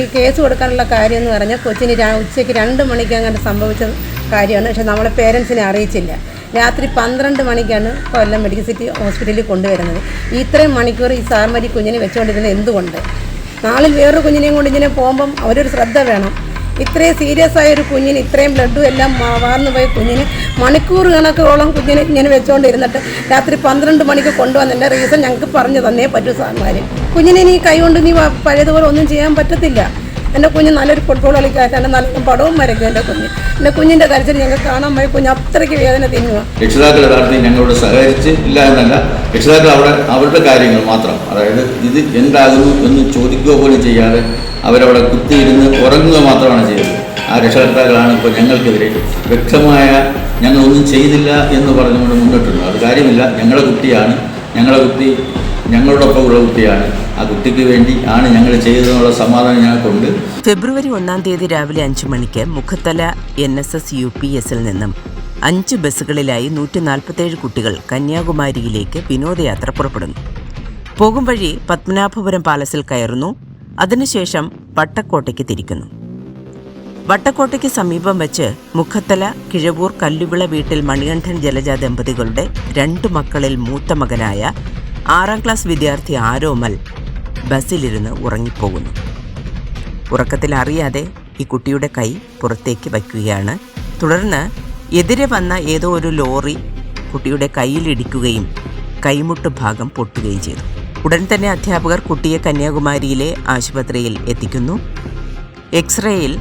ഈ കേസ് കൊടുക്കാനുള്ള കാര്യം എന്ന് പറഞ്ഞാൽ കൊച്ചിന് ഉച്ചയ്ക്ക് രണ്ട് മണിക്ക് അങ്ങനെ സംഭവിച്ച കാര്യമാണ്. പക്ഷെ നമ്മളെ പേരൻസിനെ അറിയിച്ചില്ല. രാത്രി പന്ത്രണ്ട് മണിക്കാണ് കൊല്ലം മെഡിക്കൽ സിറ്റി ഹോസ്പിറ്റലിൽ കൊണ്ടുവരുന്നത്. ഇത്രയും മണിക്കൂർ ഈ സാർമാരി കുഞ്ഞിനെ വെച്ചുകൊണ്ടിരുന്നത് എന്തുകൊണ്ട്? നാളിൽ വേറൊരു കുഞ്ഞിനെയും കൊണ്ട് ഇങ്ങനെ പോകുമ്പം അവരൊരു ശ്രദ്ധ വേണം. ഇത്രയും സീരിയസ് ആയ ഒരു കുഞ്ഞിന് ഇത്രയും ബ്ലഡും എല്ലാം വാർന്നു പോയ കുഞ്ഞിന് മണിക്കൂർ കണക്കോളം കുഞ്ഞിനെ ഇങ്ങനെ വെച്ചുകൊണ്ടിരുന്നിട്ട് രാത്രി പന്ത്രണ്ട് മണിക്ക് കൊണ്ടുവന്നതിന്റെ റീസൺ ഞങ്ങൾക്ക് പറഞ്ഞു തന്നേ പറ്റൂ സാർമാർ കുഞ്ഞിനെ നീ കൈ കൊണ്ട് നീ പഴയതുപോലെ ഒന്നും ചെയ്യാൻ പറ്റത്തില്ല. എന്റെ കുഞ്ഞ് നല്ലൊരു ഫുട്ബോൾ കളിക്കാരൻ നല്ല പടവും വരയ്ക്കും എന്റെ കുഞ്ഞ്. എന്റെ കുഞ്ഞിന്റെ കരച്ചിൽ ഞങ്ങൾക്ക് കാണാൻ പോയി കുഞ്ഞ് അത്രയ്ക്ക് വേദന തിന്നുക. രക്ഷിതാക്കൾ യഥാർത്ഥത്തിൽ ഞങ്ങളോട് സഹകരിച്ച് ഇല്ല എന്നല്ല. രക്ഷിതാക്കൾ അവിടെ അവരുടെ കാര്യങ്ങൾ മാത്രം. അതായത് ഇത് എന്താകുന്നു എന്ന് ചോദിക്കുക പോലും ചെയ്യാതെ അവരവിടെ കുത്തിയിരുന്ന് ഉറങ്ങുക മാത്രമാണ് ചെയ്തത്. ആ രക്ഷകർത്താക്കളാണ് ഇപ്പോൾ ഞങ്ങൾക്കെതിരെ വ്യക്തമായ ഞങ്ങളൊന്നും ചെയ്തില്ല എന്ന് പറഞ്ഞുകൊണ്ട് മുന്നോട്ടുണ്ട് അത് കാര്യമില്ല. ഞങ്ങളുടെ കുട്ടിയാണ്. ഞങ്ങളുടെ കുട്ടി ഞങ്ങളോടൊപ്പമുള്ള കുട്ടിയാണ്. ആ കുട്ടിക്ക് വേണ്ടി ആണ് ഞങ്ങൾ ചെയ്തതെന്നുള്ള സമാധാനം ഞങ്ങൾക്കുണ്ട്. ഫെബ്രുവരി ഒന്നാം തീയതി രാവിലെ അഞ്ചു മണിക്ക് Mukhathala N S S U P എസിൽ നിന്നും അഞ്ച് ബസ്സുകളിലായി നൂറ്റി നാൽപ്പത്തേഴ് കുട്ടികൾ കന്യാകുമാരിയിലേക്ക് വിനോദയാത്ര പുറപ്പെടുന്നു. പോകും വഴി പത്മനാഭപുരം പാലസിൽ കയറുന്നു. അതിനുശേഷം വട്ടക്കോട്ടയ്ക്ക് തിരിക്കുന്നു. വട്ടക്കോട്ടയ്ക്ക് സമീപം വെച്ച് മുഖത്തല കിഴവൂർ കല്ലുവിള വീട്ടിൽ മണികണ്ഠൻ ജലജ ദമ്പതികളുടെ രണ്ടു മക്കളിൽ മൂത്ത മകനായ ആറാം ക്ലാസ് വിദ്യാർത്ഥി ആരോമൽ ബസ്സിലിരുന്ന് ഉറങ്ങിപ്പോകുന്നു. ഉറക്കത്തിൽ അറിയാതെ ഈ കുട്ടിയുടെ കൈ പുറത്തേക്ക് വയ്ക്കുകയാണ്. തുടർന്ന് എതിരെ വന്ന ഏതോ ഒരു ലോറി കുട്ടിയുടെ കയ്യിലിടിക്കുകയും കൈമുട്ട് ഭാഗം പൊട്ടുകയും ചെയ്തു. ഉടൻ തന്നെ അധ്യാപകർ കുട്ടിയെ കന്യാകുമാരിയിലെ ആശുപത്രിയിൽ എത്തിക്കുന്നു. എക്സ്റേയിൽ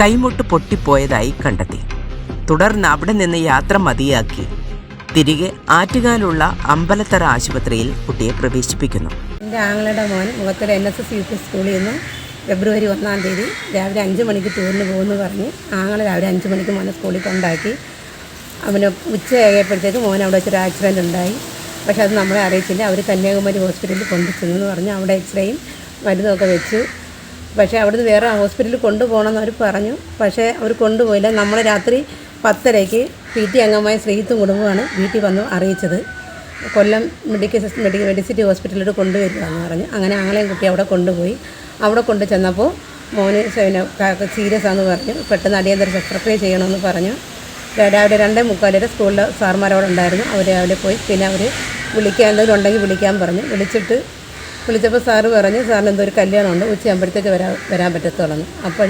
കൈമുട്ട് പൊട്ടിപ്പോയതായി കണ്ടെത്തി. തുടർന്ന് അവിടെ നിന്ന് യാത്ര മതിയാക്കി. തിരികെ ആറ്റുകാലുള്ള അമ്പലത്തറ ആശുപത്രിയിൽ കുട്ടിയെ പ്രവേശിപ്പിക്കുന്നു. എന്റെ ആങ്ങളുടെ മോൻ Mukhathala N S S U P സ്കൂളിൽ നിന്ന് ഫെബ്രുവരി ഒന്നാം തീയതി രാവിലെ അഞ്ച് മണിക്ക് ടൂറിന് പോകുമെന്ന് പറഞ്ഞ് ആങ്ങളെ രാവിലെ അഞ്ച് മണിക്ക് മോനെ സ്കൂളിൽ കൊണ്ടാക്കി. അവന് ഉച്ചയായപ്പോഴത്തേക്ക് മോൻ അവിടെ വെച്ചൊരു ആക്സിഡന്റ് ഉണ്ടായി. പക്ഷേ അത് നമ്മളെ അറിയിച്ചില്ല. അവർ കന്യാകുമാരി ഹോസ്പിറ്റലിൽ കൊണ്ടുചെന്നു പറഞ്ഞ്. അവിടെ എക്സ്റേയും മരുന്നൊക്കെ വെച്ചു. പക്ഷേ അവിടുന്ന് വേറെ ഹോസ്പിറ്റലിൽ കൊണ്ടുപോകണമെന്ന് അവർ പറഞ്ഞു. പക്ഷേ അവർ കൊണ്ടുപോയില്ല. നമ്മൾ രാത്രി പത്തരയ്ക്ക് പി ടി അംഗമായ ശ്രീത്തും കുടുംബമാണ് വീട്ടിൽ വന്ന് അറിയിച്ചത്. കൊല്ലം മെഡിക്കൽ മെഡിക്കൽ മെഡിസിറ്റി ഹോസ്പിറ്റലിലോട്ട് കൊണ്ടുവരികയെന്ന് പറഞ്ഞ്. അങ്ങനെ ആങ്ങളെയും കുട്ടി അവിടെ കൊണ്ടുപോയി. അവിടെ കൊണ്ടു ചെന്നപ്പോൾ മോന് പിന്നെ സീരിയസ് ആണെന്ന് പറഞ്ഞു. പെട്ടെന്ന് അടിയന്തര ശസ്ത്രക്രിയ ചെയ്യണമെന്ന് പറഞ്ഞു. രാവിലെ രണ്ടേ മുക്കാലരെ സ്കൂളിലെ സാർമാരവിടെ ഉണ്ടായിരുന്നു. അവർ രാവിലെ പോയി. പിന്നെ അവർ വിളിക്കാൻ എന്തെങ്കിലും ഉണ്ടെങ്കിൽ വിളിക്കാൻ പറഞ്ഞു. വിളിച്ചിട്ട് വിളിച്ചപ്പോൾ സാറ് പറഞ്ഞു സാറിന് എന്തോ ഒരു കല്യാണമുണ്ട്. ഉച്ചയാകുമ്പോഴത്തേക്ക് വരാൻ വരാൻ പറ്റത്തുള്ളൂ അപ്പോൾ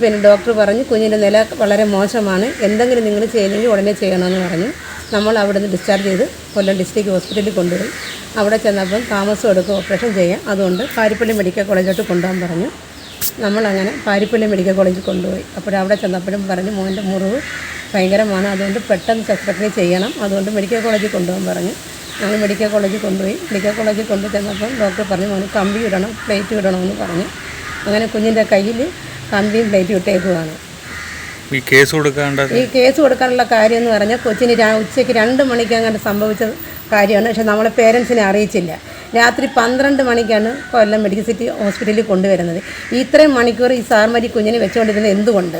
പിന്നെ ഡോക്ടർ പറഞ്ഞു കുഞ്ഞിന്റെ നില വളരെ മോശമാണ്. എന്തെങ്കിലും നിങ്ങൾ ചെയ്യുന്നെങ്കിൽ ഉടനെ ചെയ്യണമെന്ന് പറഞ്ഞു. നമ്മൾ അവിടെ നിന്ന് ഡിസ്ചാർജ് ചെയ്ത് കൊല്ലം ഡിസ്ട്രിക്ട് ഹോസ്പിറ്റലിൽ കൊണ്ടുപോയി. അവിടെ ചെന്നപ്പം താമസം എടുക്കും ഓപ്പറേഷൻ ചെയ്യാം. അതുകൊണ്ട് പാരിപ്പള്ളി മെഡിക്കൽ കോളേജിലോട്ട് കൊണ്ടുപോകാൻ പറഞ്ഞു. നമ്മളങ്ങനെ പാരിപ്പള്ളി മെഡിക്കൽ കോളേജിൽ കൊണ്ടുപോയി. അപ്പോൾ അവിടെ ചെന്നപ്പോഴും പറഞ്ഞു മോന്റെ മുറിവ് ഭയങ്കരമാണ്. അതുകൊണ്ട് പെട്ടെന്ന് ശസ്ത്രക്രിയ ചെയ്യണം. അതുകൊണ്ട് മെഡിക്കൽ കോളേജിൽ കൊണ്ടുപോകാൻ പറഞ്ഞു. ഞങ്ങൾ മെഡിക്കൽ കോളേജിൽ കൊണ്ടുപോയി. മെഡിക്കൽ കോളേജിൽ കൊണ്ടു ചെന്നപ്പം ഡോക്ടർ പറഞ്ഞു മോന് കമ്പി ഇടണം പ്ലേറ്റ് ഇടണമെന്ന് പറഞ്ഞു. അങ്ങനെ കുഞ്ഞിന്റെ കയ്യിൽ കമ്പിയും പ്ലേറ്റും ഇട്ടേക്കുവാണ് ഈ കേസ് കൊടുക്കേണ്ടത് ഈ കേസ് കൊടുക്കാനുള്ള കാര്യം എന്ന് പറഞ്ഞാൽ കൊച്ചിന് ഉച്ചയ്ക്ക് രണ്ട് മണിക്ക് അങ്ങനെ സംഭവിച്ച കാര്യമാണ്. പക്ഷെ നമ്മളെ പേരൻസിനെ അറിയിച്ചില്ല. രാത്രി പന്ത്രണ്ട് മണിക്കാണ് കൊല്ലം മെഡിക്കൽ സിറ്റി ഹോസ്പിറ്റലിൽ കൊണ്ടുവരുന്നത്. ഇത്രയും മണിക്കൂർ ഈ സാർമാരി കുഞ്ഞിനെ വെച്ചുകൊണ്ടിരുന്നത് എന്തുകൊണ്ട്?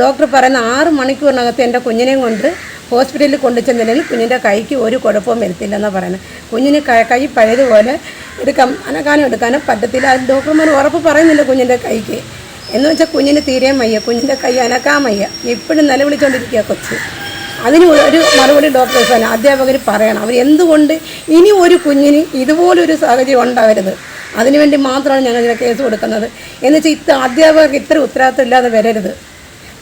ഡോക്ടർ പറയുന്ന ആറ് മണിക്കൂറിനകത്ത് എന്റെ കുഞ്ഞിനെയും കൊണ്ട് ഹോസ്പിറ്റലിൽ കൊണ്ടു ചെന്നില്ലെങ്കിൽ കുഞ്ഞിന്റെ കൈക്ക് ഒരു കുഴപ്പവും വരുത്തില്ലെന്നാണ് പറയുന്നത്. കുഞ്ഞിന് കൈ കൈ പഴയതുപോലെ എടുക്കാം അനക്കാനും എടുക്കാനും പറ്റത്തില്ല. അത് ഡോക്ടർമാർ ഉറപ്പ് പറയുന്നില്ല കുഞ്ഞിന്റെ കൈക്ക്. എന്ന് വെച്ചാൽ കുഞ്ഞിന് തീരെ വയ്യ കുഞ്ഞിന്റെ കൈ അനക്കാൻ വയ്യ എപ്പോഴും നിലവിളിച്ചുകൊണ്ടിരിക്കുക കൊച്ച്. അതിന് ഒരു മറുപടി ഡോക്ടേഴ്സ് തന്നെ അധ്യാപകർ പറയണം. അവർ എന്തുകൊണ്ട് ഇനി ഒരു കുഞ്ഞിന് ഇതുപോലൊരു സാഹചര്യം ഉണ്ടാവരുത്? അതിനുവേണ്ടി മാത്രമാണ് ഞങ്ങൾ ഇതിനെ കേസ് കൊടുക്കുന്നത്. എന്ന് വെച്ചാൽ ഇത്ര അധ്യാപകർക്ക് ഇത്ര ഉത്തരവാദിത്തം ഇല്ലാതെ വരരുത്.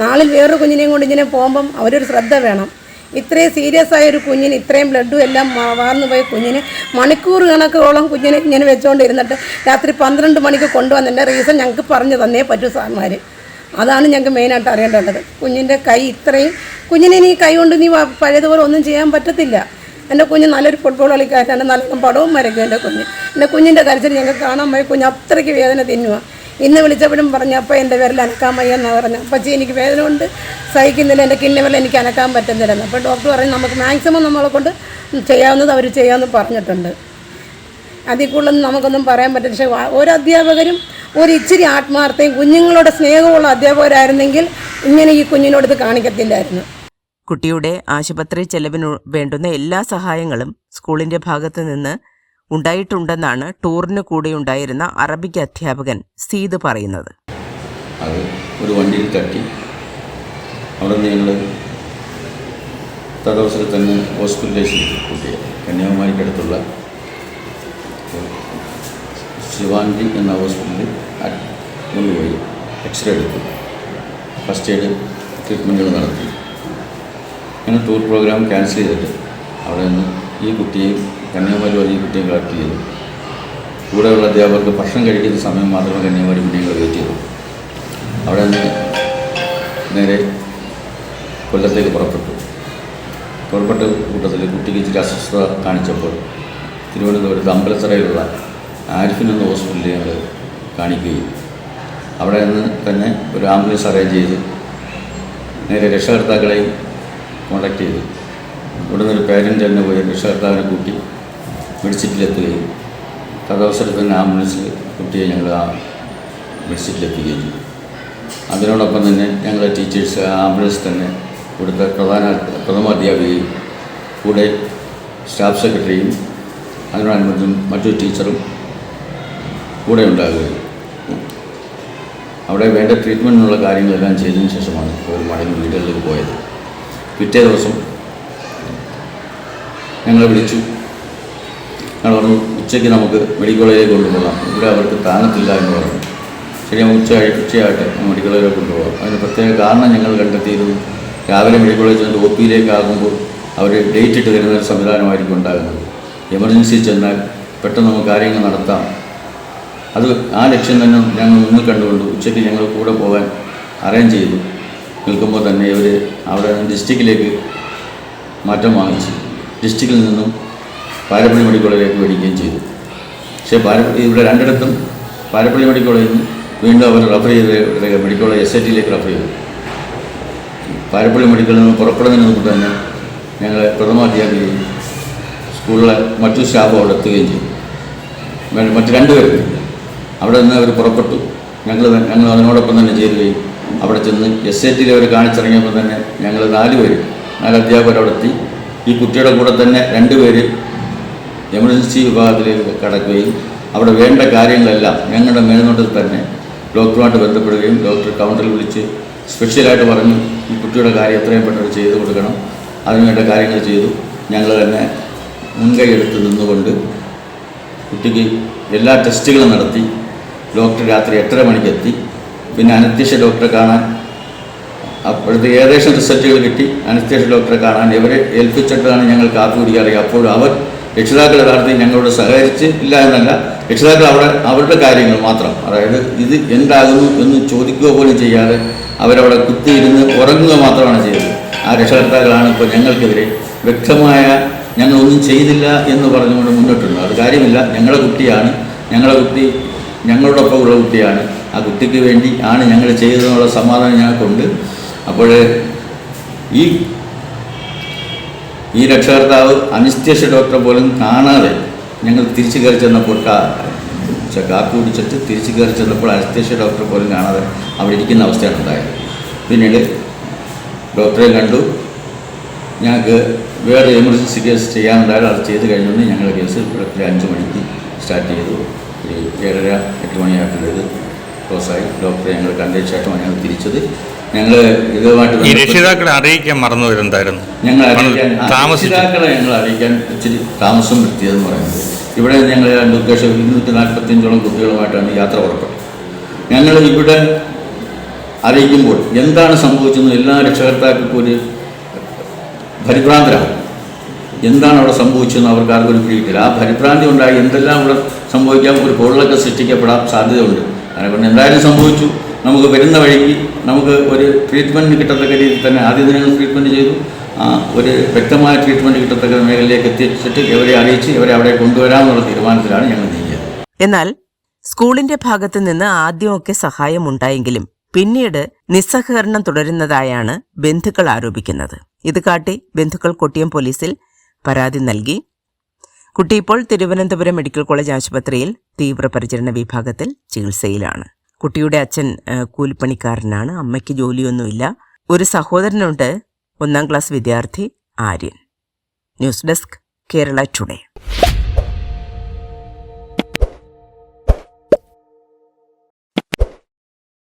നാളിൽ വേറൊരു കുഞ്ഞിനെയും കൊണ്ട് ഇങ്ങനെ പോകുമ്പം അവരൊരു ശ്രദ്ധ വേണം. ഇത്രയും സീരിയസ് ആയ ഒരു കുഞ്ഞിന് ഇത്രയും ബ്ലഡും എല്ലാം വാർന്നു പോയ കുഞ്ഞിന് മണിക്കൂർ കണക്കോളം കുഞ്ഞിനെ ഇങ്ങനെ വെച്ചുകൊണ്ടിരുന്നിട്ട് രാത്രി പന്ത്രണ്ട് മണിക്ക് കൊണ്ടുവന്നതിന്റെ റീസൺ ഞങ്ങൾക്ക് പറഞ്ഞു തന്നേ പറ്റൂ സാർമാർ അതാണ് ഞങ്ങൾക്ക് മെയിനായിട്ട് അറിയേണ്ടത്. കുഞ്ഞിന്റെ കൈ ഇത്രയും കുഞ്ഞിനെ ഇനി കൈ കൊണ്ട് നീ പഴയതുപോലെ ഒന്നും ചെയ്യാൻ പറ്റത്തില്ല. എന്റെ കുഞ്ഞ് നല്ലൊരു ഫുട്ബോൾ കളിക്കാരൻ നല്ല പടവും വരയ്ക്കും എന്റെ കുഞ്ഞ്. എന്റെ കുഞ്ഞിന്റെ കരച്ചിൽ ഞങ്ങൾക്ക് കാണാൻ പോയി കുഞ്ഞ് അത്രയ്ക്ക് വേദന തിന്നുക ഇന്ന് വിളിച്ചപ്പോഴും പറഞ്ഞു അപ്പോൾ എന്റെ പേരിൽ അനക്കാൻ വയ്യ എന്നാണ് പറഞ്ഞു അപ്പച്ചി എനിക്ക് വേദന കൊണ്ട് സഹിക്കുന്നില്ല എന്റെ കിണ്ണവരിൽ എനിക്ക് അനക്കാൻ പറ്റുന്നില്ലെന്ന്. അപ്പോൾ ഡോക്ടർ പറഞ്ഞു നമുക്ക് മാക്സിമം നമ്മളെ കൊണ്ട് ചെയ്യാവുന്നത് അവർ ചെയ്യാമെന്ന് പറഞ്ഞിട്ടുണ്ട്. അതിൽ കൂടുതലൊന്നും നമുക്കൊന്നും പറയാൻ പറ്റില്ല. പക്ഷേ ഒരു അധ്യാപകരും ഒരു ഇച്ചിരി ആത്മാർത്ഥയും കുഞ്ഞുങ്ങളുടെ സ്നേഹമുള്ള അധ്യാപകരായിരുന്നെങ്കിൽ ഇങ്ങനെ ഈ കുഞ്ഞിനോട് ഇത് കാണിക്കത്തില്ലായിരുന്നു. കുട്ടിയുടെ ആശുപത്രി ചെലവിന് വേണ്ടുന്ന എല്ലാ സഹായങ്ങളും സ്കൂളിന്റെ ഭാഗത്തു നിന്ന് ഉണ്ടായിട്ടുണ്ടെന്നാണ് ടൂറിന് കൂടെയുണ്ടായിരുന്ന അറബിക് അധ്യാപകൻ സീദ് പറയുന്നത്. അത് ഒരു വണ്ടിയിൽ തട്ടി. അവിടെ ഞങ്ങൾ തടവസരത്തിൽ തന്നെ ഹോസ്പിറ്റലിലേക്ക് കുട്ടിയെ കന്യാകുമാരിക്കടുത്തുള്ള ശിവാൻജി എന്ന ഹോസ്പിറ്റലിൽ കൊണ്ടുപോയി. എക്സ്റേ എടുത്തു. ഫസ്റ്റ് എയ്ഡ് ട്രീറ്റ്മെന്റുകൾ നടത്തി. ഞങ്ങൾ ടൂർ പ്രോഗ്രാം ക്യാൻസൽ ചെയ്തിട്ട് അവിടെ നിന്ന് ഈ കുട്ടിയെയും കന്യാകുമാരി വഴി ഈ കുട്ടിയും കളക്ട് ചെയ്തു. കൂടെയുള്ള അധ്യാപകർക്ക് ഭക്ഷണം കഴിക്കുന്ന സമയം മാത്രമേ കന്യാകുമാരി കുട്ടികൾ വെയിറ്റ് ചെയ്തു. അവിടെ നിന്ന് നേരെ കൊല്ലത്തേക്ക് പുറപ്പെട്ടു. പുറപ്പെട്ട കൂട്ടത്തിൽ കുട്ടിക്ക് ഇച്ചിരി അസ്വസ്ഥത കാണിച്ചപ്പോൾ തിരുവനന്തപുരത്ത് അമ്പലത്തറയിലുള്ള ആരിഫിൻ ഹോസ്പിറ്റലിൽ ഞങ്ങൾ കാണിക്കുകയും അവിടെ നിന്ന് തന്നെ ഒരു ആംബുലൻസ് അറേഞ്ച് ചെയ്ത് നേരെ രക്ഷകർത്താക്കളെയും കോണ്ടാക്ട് ചെയ്തു. ഇവിടെ നിന്ന് ഒരു പേരന്റ് തന്നെ പോയി രക്ഷകർത്താവിനെ കൂട്ടി മെഡിസിറ്റിലെത്തുകയും തദവസരത്തിൽ തന്നെ ആംബുലൻസിൽ കുട്ടിയെ ഞങ്ങൾ ആ മെഡിസിറ്റിലെത്തുകയും ചെയ്തു. അതിനോടൊപ്പം തന്നെ ഞങ്ങളെ ടീച്ചേഴ്സ് ആംബുലൻസ് തന്നെ ഇവിടുത്തെ പ്രധാന പ്രഥമ അധ്യാപികയും കൂടെ സ്റ്റാഫ് സെക്രട്ടറിയും അതിനോടനുബന്ധം മറ്റൊരു ടീച്ചറും കൂടെ ഉണ്ടാകുകയും അവിടെ വേണ്ട ട്രീറ്റ്മെന്റിനുള്ള കാര്യങ്ങളെല്ലാം ചെയ്തതിന് ശേഷമാണ് ഒരു മടങ്ങി വീടുകളിലേക്ക് പോയത്. പിറ്റേ ദിവസം ഞങ്ങളെ വിളിച്ചു. ഞങ്ങൾ പറഞ്ഞു ഉച്ചയ്ക്ക് നമുക്ക് മെഡിക്കൽ കോളേജിലേക്ക് കൊണ്ടുപോകാം. ഇവിടെ അവർക്ക് താങ്ങത്തില്ല എന്ന് പറഞ്ഞു. ശരി നമുക്ക് ഉച്ച ഉച്ചയായിട്ട് മെഡിക്കൽ കോളേജിലേക്ക് കൊണ്ടുപോകാം. അതിന് പ്രത്യേക കാരണം ഞങ്ങൾ കണ്ടെത്തിയിരുന്നു. രാവിലെ മെഡിക്കൽ കോളേജിൽ ഒ പിയിലേക്ക് ആകുമ്പോൾ അവർ ഡേറ്റ് ഇട്ട് തരുന്ന ഒരു സംവിധാനമായിരിക്കും ഉണ്ടാകുന്നത്. എമർജൻസി ചെന്നാൽ പെട്ടെന്ന് നമുക്ക് കാര്യങ്ങൾ നടത്താം. അത് ആ ലക്ഷ്യം തന്നെ ഞങ്ങൾ മുന്നിൽ കണ്ടുകൊണ്ട് ഉച്ചയ്ക്ക് ഞങ്ങൾ കൂടെ പോകാൻ അറേഞ്ച് ചെയ്തു. നിൽക്കുമ്പോൾ തന്നെ ഇവർ അവിടെ ഡിസ്ട്രിക്റ്റിലേക്ക് മാറ്റം വാങ്ങിച്ചു. ഡിസ്ട്രിക്റ്റിൽ നിന്നും പാരപ്പള്ളി മെഡിക്കൽ കോളേജിലേക്ക് മേടിക്കുകയും ചെയ്തു. പക്ഷേ പാര ഇവിടെ രണ്ടിടത്തും പാരപ്പള്ളി മെഡിക്കൽ കോളേജിൽ നിന്ന് വീണ്ടും അവർ റഫർ ചെയ്ത് മെഡിക്കൽ കോളേജ് എസ് ഐ ടിയിലേക്ക് റഫർ ചെയ്തു. പാരപ്പള്ളി മെഡിക്കലിൽ നിന്ന് പുറപ്പെടുന്നതിന് മുമ്പ് തന്നെ ഞങ്ങൾ പ്രഥമ അധ്യാപികയും സ്കൂളിലെ മറ്റു സ്റ്റാഫ് അവിടെ എത്തുകയും ചെയ്തു. മറ്റ് രണ്ടുപേരും അവിടെ നിന്ന് അവർ പുറപ്പെട്ടു. ഞങ്ങൾ ഞങ്ങൾ അതിനോടൊപ്പം തന്നെ ചേരുകയും അവിടെ ചെന്ന് എസ് ഐ ടിയിൽ അവർ കാണിച്ചിറങ്ങിയപ്പോൾ തന്നെ ഞങ്ങൾ നാല് പേര് നാല് അധ്യാപകർ അവിടെ എത്തി. ഈ കുട്ടിയുടെ കൂടെ തന്നെ രണ്ടുപേര് എമർജൻസി വിഭാഗത്തിലേക്ക് കടക്കുകയും അവിടെ വേണ്ട കാര്യങ്ങളെല്ലാം ഞങ്ങളുടെ മേൽനോട്ടത്തിൽ തന്നെ ഡോക്ടറുമായിട്ട് ബന്ധപ്പെടുകയും ഡോക്ടർ കൗണ്ടറിൽ വിളിച്ച് സ്പെഷ്യലായിട്ട് പറഞ്ഞു ഈ കുട്ടിയുടെ കാര്യം എത്രയും പെട്ടെന്ന് ചെയ്തു കൊടുക്കണം. അതിനുവേണ്ട കാര്യങ്ങൾ ചെയ്തു. ഞങ്ങൾ തന്നെ മുൻകൈ എടുത്ത് നിന്നുകൊണ്ട് കുട്ടിക്ക് എല്ലാ ടെസ്റ്റുകളും നടത്തി. ഡോക്ടർ രാത്രി എട്ടര മണിക്കെത്തി പിന്നെ അനത്യശ ഡോക്ടറെ കാണാൻ അപ്പോഴത്തെ ഏകദേശം റിസൾട്ടുകൾ കിട്ടി. അനസ്തേഷ്യ ഡോക്ടറെ കാണാൻ ഇവരെ ഏൽപ്പിച്ചിട്ടാണ് ഞങ്ങൾ കാത്തു കുടിക്കാറിയ അപ്പോൾ അവർ രക്ഷിതാക്കൾ യഥാർത്ഥത്തിൽ ഞങ്ങളോട് സഹകരിച്ച് ഇല്ല എന്നല്ല രക്ഷിതാക്കൾ അവിടെ അവരുടെ കാര്യങ്ങൾ മാത്രം അതായത് ഇത് എന്താകുന്നു എന്ന് ചോദിക്കുക പോലും ചെയ്യാതെ അവരവിടെ കുത്തിയിരുന്ന് ഉറങ്ങുക മാത്രമാണ് ചെയ്തത്. ആ രക്ഷകർത്താക്കളാണ് ഇപ്പോൾ ഞങ്ങൾക്കെതിരെ വ്യക്തമായ ഞങ്ങളൊന്നും ചെയ്തില്ല എന്ന് പറഞ്ഞുകൊണ്ട് മുന്നോട്ടുണ്ട് അത് കാര്യമില്ല. ഞങ്ങളുടെ കുട്ടിയാണ്. ഞങ്ങളുടെ കുട്ടി ഞങ്ങളോടൊപ്പം ഉള്ള കുട്ടിയാണ്. ആ കുട്ടിക്ക് വേണ്ടി ആണ് ഞങ്ങൾ ചെയ്തതെന്നുള്ള സമാധാനം ഞങ്ങൾക്കുണ്ട്. അപ്പോൾ ഈ ഈ രക്ഷകർത്താവ് അനിസ്തേഷ്യ ഡോക്ടറെ പോലും കാണാതെ ഞങ്ങൾ തിരിച്ചു കയറി ചെന്നപ്പോൾ കാ ചെ- കാപ്പി കുടിച്ചിട്ട് തിരിച്ചു കയറി ചെന്നപ്പോൾ അനിസ്തേഷ്യ ഡോക്ടറെ പോലും കാണാതെ അവിടെ ഇരിക്കുന്ന അവസ്ഥയാണ് ഉണ്ടായത്. പിന്നീട് ഡോക്ടറെ കണ്ടു. ഞങ്ങൾക്ക് വേറെ എമർജൻസി കേസ് ചെയ്യാനുണ്ടായാലും അത് ചെയ്ത് കഴിഞ്ഞുകൊണ്ട് ഞങ്ങളുടെ കേസ് രാത്രി അഞ്ച് മണിക്ക് സ്റ്റാർട്ട് ചെയ്തു. ഏഴര എട്ട് മണിയാക്കുന്നത് ക്ലോസായി ഡോക്ടറെ ഞങ്ങൾ കണ്ടതിന് ശേഷമാണ് ഞങ്ങൾ തിരിച്ചത്. ഞങ്ങൾ ഇതുമായിട്ട് രക്ഷിതാക്കളെ അറിയിക്കാൻ മറന്നു വരുന്നതായിരുന്നു ഞങ്ങൾ അറിയിക്കാൻ രക്ഷിതാക്കളെ ഞങ്ങൾ അറിയിക്കാൻ ഇച്ചിരി താമസം വരുത്തിയതെന്ന് പറയുന്നത്. ഇവിടെ ഞങ്ങൾ രണ്ട് ഉദ്ദേശം ഇരുന്നൂറ്റി നാൽപ്പത്തിയഞ്ചോളം കുട്ടികളുമായിട്ടാണ് യാത്ര പുറപ്പെട്ടത്. ഞങ്ങൾ ഇവിടെ അറിയിക്കുമ്പോൾ എന്താണ് സംഭവിച്ചതെന്ന് എല്ലാ രക്ഷകർത്താക്കൾക്കും ഒരു പരിഭ്രാന്തരാകും. എന്താണ് അവിടെ സംഭവിച്ചതെന്ന് അവർക്ക് ആർക്കും ഒരു പിടിയിട്ടില്ല ആ പരിഭ്രാന്തി ഉണ്ടായി എന്തെല്ലാം ഇവിടെ സംഭവിക്കാം ഒരു കോളിലൊക്കെ സൃഷ്ടിക്കപ്പെടാൻ സാധ്യതയുണ്ട്. അതിനെക്കൊണ്ട് എന്തായാലും സംഭവിച്ചു. നമുക്ക് വരുന്ന വഴിക്ക് നമുക്ക് ഒരു ട്രീറ്റ്മെന്റ് കിട്ടത്തക്ക രീതിയിൽ തന്നെ ആദ്യ ദിനങ്ങൾ ട്രീറ്റ്മെന്റ് ചെയ്തു. ആ ഒരു വ്യക്തമായ ട്രീറ്റ്മെന്റ് കിട്ടത്തക്ക മേഖലയിലേക്ക് എത്തിച്ചിട്ട് ഇവരെ അറിയിച്ച് ഇവരെ അവിടെ കൊണ്ടുവരാമെന്നുള്ള തീരുമാനത്തിലാണ് ഞങ്ങൾ നീങ്ങിയത്. എന്നാൽ സ്കൂളിന്റെ ഭാഗത്തു നിന്ന് ആദ്യമൊക്കെ സഹായമുണ്ടായെങ്കിലും പിന്നീട് നിസ്സഹകരണം തുടരുന്നതായാണ് ബന്ധുക്കൾ ആരോപിക്കുന്നത്. ഇത് കാട്ടി ബന്ധുക്കൾ കൊട്ടിയം പോലീസിൽ പരാതി നൽകി. കുട്ടി ഇപ്പോൾ തിരുവനന്തപുരം മെഡിക്കൽ കോളേജ് ആശുപത്രിയിൽ തീവ്രപരിചരണ വിഭാഗത്തിൽ ചികിത്സയിലാണ്. കുട്ടിയുടെ അച്ഛൻ കൂലിപ്പണിക്കാരനാണ്. അമ്മയ്ക്ക് ജോലിയൊന്നുമില്ല. ഒരു സഹോദരനുണ്ട്. ഒന്നാം ക്ലാസ് വിദ്യാർത്ഥി Aryan. News desk Kerala today.